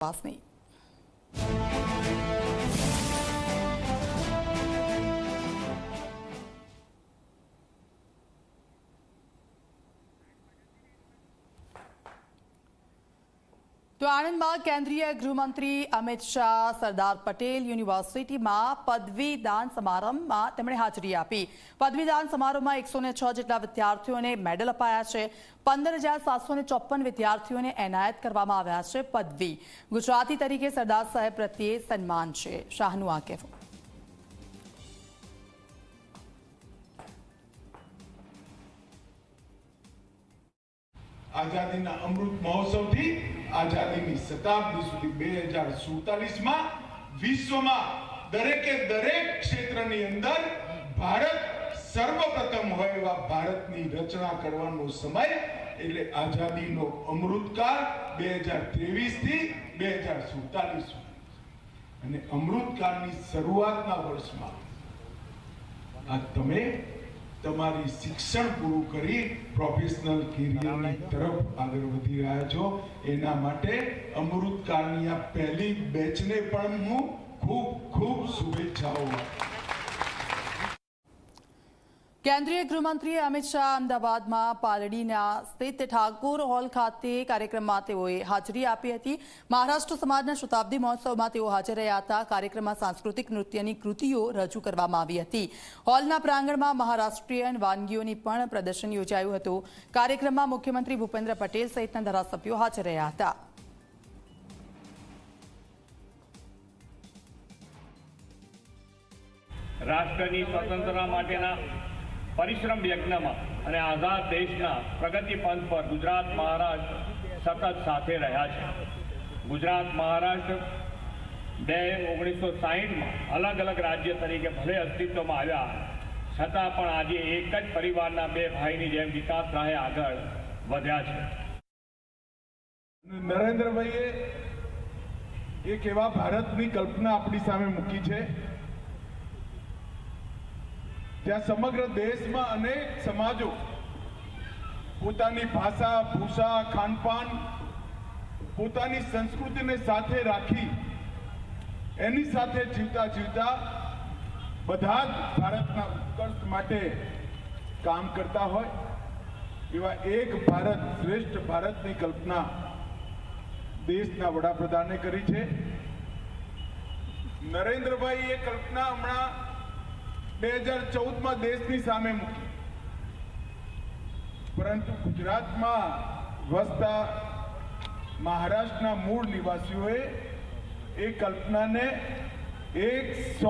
Vlastný. તો આણંદમાં કેન્દ્રીય ગૃહમંત્રી અમિત શાહ, સરદાર પટેલ યુનિવર્સિટીમાં પદવીદાન સમારંભમાં તેમણે હાજરી આપી. પદવીદાન સમારોહમાં એકસો જેટલા વિદ્યાર્થીઓને મેડલ અપાયા છે. પંદર હજાર સાતસો ચોપન વિદ્યાર્થીઓને એનાયત કરવામાં આવ્યા છે પદવી. ગુજરાતી તરીકે સરદાર સાહેબ પ્રત્યે સન્માન છે. શાહનું આ કહેવું આઝાદીના અમૃત મહોત્સવથી આઝાદીની શતાબ્દી સુધી બે હજાર સુડતાલીસમાં વિશ્વમાં દરેકે દરેક ક્ષેત્રની અંદર ભારત સર્વપ્રથમ હોય એવા ભારતની રચના કરવાનો સમય એટલે આઝાદીનો અમૃતકાળ બે હજાર ત્રેવીસથી બે હજાર સુડતાલીસ અને અમૃતકાળની શરૂઆતના વર્ષમાં આ તમે તમારી શિક્ષણ પૂરું કરી પ્રોફેશનલ કેરિયરની તરફ આગળ વધી રહ્યા છો એના માટે અમૃતકાળની આ પહેલી બેચને પણ હું ખૂબ ખૂબ શુભેચ્છાઓ. કેન્દ્રીય ગૃહમંત્રી અમિત શાહ અમદાવાદમાં પાલડીના સ્થિત ઠાકોર હોલ ખાતે કાર્યક્રમમાં તેઓએ હાજરી આપી હતી. મહારાષ્ટ્ર સમાજના શતાબ્દી મહોત્સવમાં તેઓ હાજર રહ્યા હતા. કાર્યક્રમમાં સાંસ્કૃતિક નૃત્યની કૃતિઓ રજૂ કરવામાં આવી હતી. હોલના પ્રાંગણમાં મહારાષ્ટ્રીયન વાનગીઓની પણ પ્રદર્શન યોજાયું હતું. કાર્યક્રમમાં મુખ્યમંત્રી ભૂપેન્દ્ર પટેલ સહિતના ધારાસભ્યો હાજર રહ્યા હતા. રાષ્ટ્રની સ્વતંત્રતા માટેના પરિશ્રમ યજ્ઞમાં અને આઝાદ દેશના પ્રગતિ પંથ પર ગુજરાત મહારાષ્ટ્ર સતત સાથે રહ્યા છે. ગુજરાત મહારાષ્ટ્ર બે ઓગણીસો સાહીઠમાં અલગ અલગ રાજ્ય તરીકે ભલે અસ્તિત્વમાં આવ્યા, છતાં પણ આજે એક જ પરિવારના બે ભાઈની જેમ વિકાસ રાહે આગળ વધ્યા છે. નરેન્દ્રભાઈએ એક એવા ભારતની કલ્પના આપણી સામે મૂકી છે ત્યાં સમગ્ર દેશમાં અનેક સમાજો પોતાની ભાષા, ભૂષા, ખાનપાન પોતાની સંસ્કૃતિને સાથે રાખી એની સાથે જીવતા જીવતા બધા જ ભારતના ઉત્કર્ષ માટે કામ કરતા હોય એવા એક ભારત શ્રેષ્ઠ ભારતની કલ્પના દેશના વડાપ્રધાને કરી છે. નરેન્દ્રભાઈ એ કલ્પના હમણાં બે હજાર ચૌદમાં દેશની સામે મૂકી. પરંતુ ગુજરાતમાં વસતા મહારાષ્ટ્રના મૂળ નિવાસીઓએ એ કલ્પનાને એક